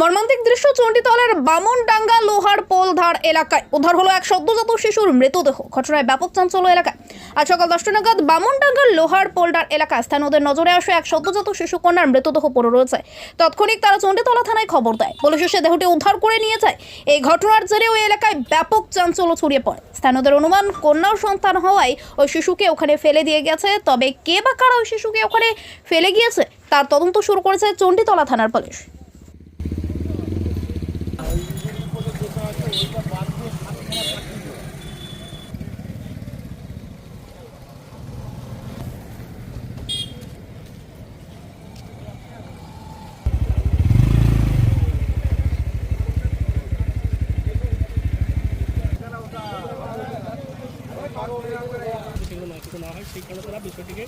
মর্মান্তিক দৃশ্য চণ্ডীতলার বামনডাঙ্গা লোহার পোলধার এলাকায়। উদ্ধার হলো এক সদ্যজাত শিশুর মৃতদেহ। ঘটনায় ব্যাপক চাঞ্চল্য এলাকায়। আজ সকাল দশটা নাগাদ বামনডাঙ্গার লোহার পোলডার এলাকায় স্থানীয়দের নজরে আসে এক সদ্যজাত শিশু কন্যার মৃতদেহ পড়ে রয়েছে। তৎক্ষণিক তারা চণ্ডীতলা থানায় খবর দেয়। পুলিশ এসে দেহটি উদ্ধার করে নিয়ে যায়। এই ঘটনার জেরে ওই এলাকায় ব্যাপক চাঞ্চল্য ছড়িয়ে পড়ে। স্থানীয়দের অনুমান, কন্যার সন্তান হওয়ায় ওই শিশুকে ওখানে ফেলে দিয়ে গেছে। তবে কে বা কারা ওই শিশুকে ওখানে ফেলে গিয়েছে, তার তদন্ত শুরু করেছে চণ্ডীতলা থানার পুলিশ। তারা বিষয়টিকে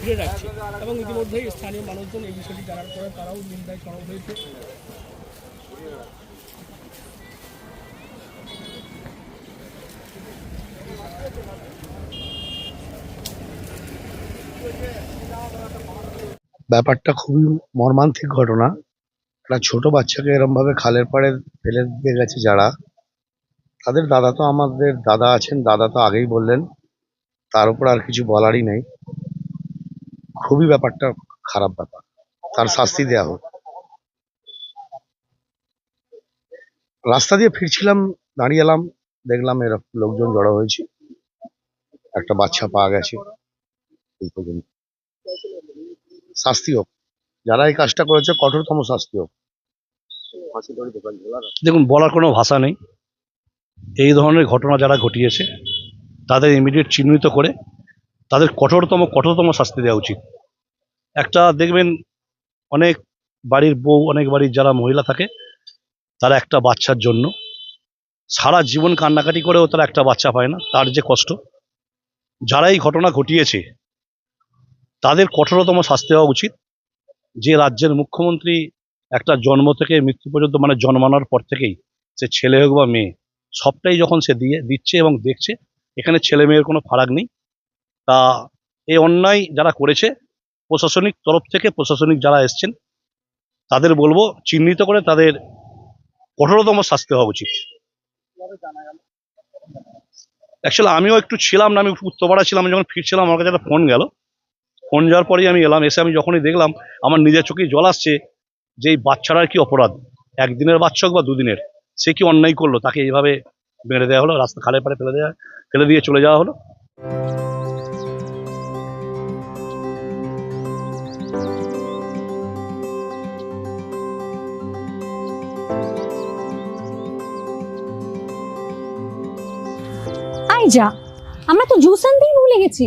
ঘিরে রাখছে এবং ইতিমধ্যেই স্থানীয় মানুষজন এই বিষয়টি জানার পরে তারাও নিন্দায় সরব হয়েছে। ব্যাপারটা খুবই মর্মান্তিক ঘটনা। একটা ছোট বাচ্চাকে এরমভাবে খালের পাড়ে ফেলে দিয়ে গেছে যারা। তাদের দাদা তো আমাদের দাদা আছেন, দাদা তো আগেই বললেন। তার উপর আর কিছু বলারই নেই। খুবই ব্যাপারটা খারাপ ব্যাপার। তার শাস্তি দেওয়া হোক। রাস্তা দিয়ে ফিরছিলাম, দাঁড়িয়ে এলাম, দেখলাম এরকম লোকজন জড়ো হয়েছে। একটা বাচ্চা পাওয়া গেছে। শাস্তি হোক যারা এই কাজটা করেছে, কঠোরতম শাস্তি হোক দেখুন, বলার কোনো ভাষা নেই। এই ধরনের ঘটনা যারা ঘটিয়েছে, তাদের ইমিডিয়েট চিহ্নিত করে তাদের কঠোরতম কঠোরতম শাস্তি দেওয়া উচিত। একটা দেখবেন, অনেক বাড়ির বউ, অনেক বাড়ির যারা মহিলা থাকে, তারা একটা বাচ্চার জন্য সারা জীবন কান্নাকাটি করেও তারা একটা বাচ্চা পায় না। তার যে কষ্ট। যারা এই ঘটনা ঘটিয়েছে তাদের কঠোরতম শাস্তি হওয়া উচিত। যে রাজ্যের মুখ্যমন্ত্রী একটা জন্ম থেকে মৃত্যু পর্যন্ত মানে জন্মানোর পর থেকেই সে ছেলে হোক বা মেয়ে, সবটাই যখন সে দিয়ে, দিচ্ছে এবং দেখছে, এখানে ছেলে মেয়ের কোনো ফারাক নেই। তা এই অন্যায় যারা করেছে, প্রশাসনিক তরফ থেকে প্রশাসনিক যারা এসছেন, তাদের বলব, চিহ্নিত করে তাদের কঠোরতম শাস্তি হওয়া উচিত। অ্যাকচুয়ালি আমিও একটু ছিলাম না, আমি উত্তরপাড়া ছিলাম, যখন ফিরছিলাম, আমার কাছে একটা ফোন গেল। ফোন যাওয়ার পরেই আমি এলাম, এসে আমি যখনই দেখলাম আমার নিজের চোখেই জল আসছে যে এই বাচ্চাটার কি অপরাধ? একদিনের বাচ্চা হোক বা দুদিনের? সে কি অন্যায় করল? তাকে এইভাবে বেঁধে দেওয়া হলো, রাস্তা খালে পাড়ে ফেলে দেওয়া ফেলে দিয়ে চলে যাওয়া হলো। যা, আমরা তো জুস আনতেই ভুলে গেছি।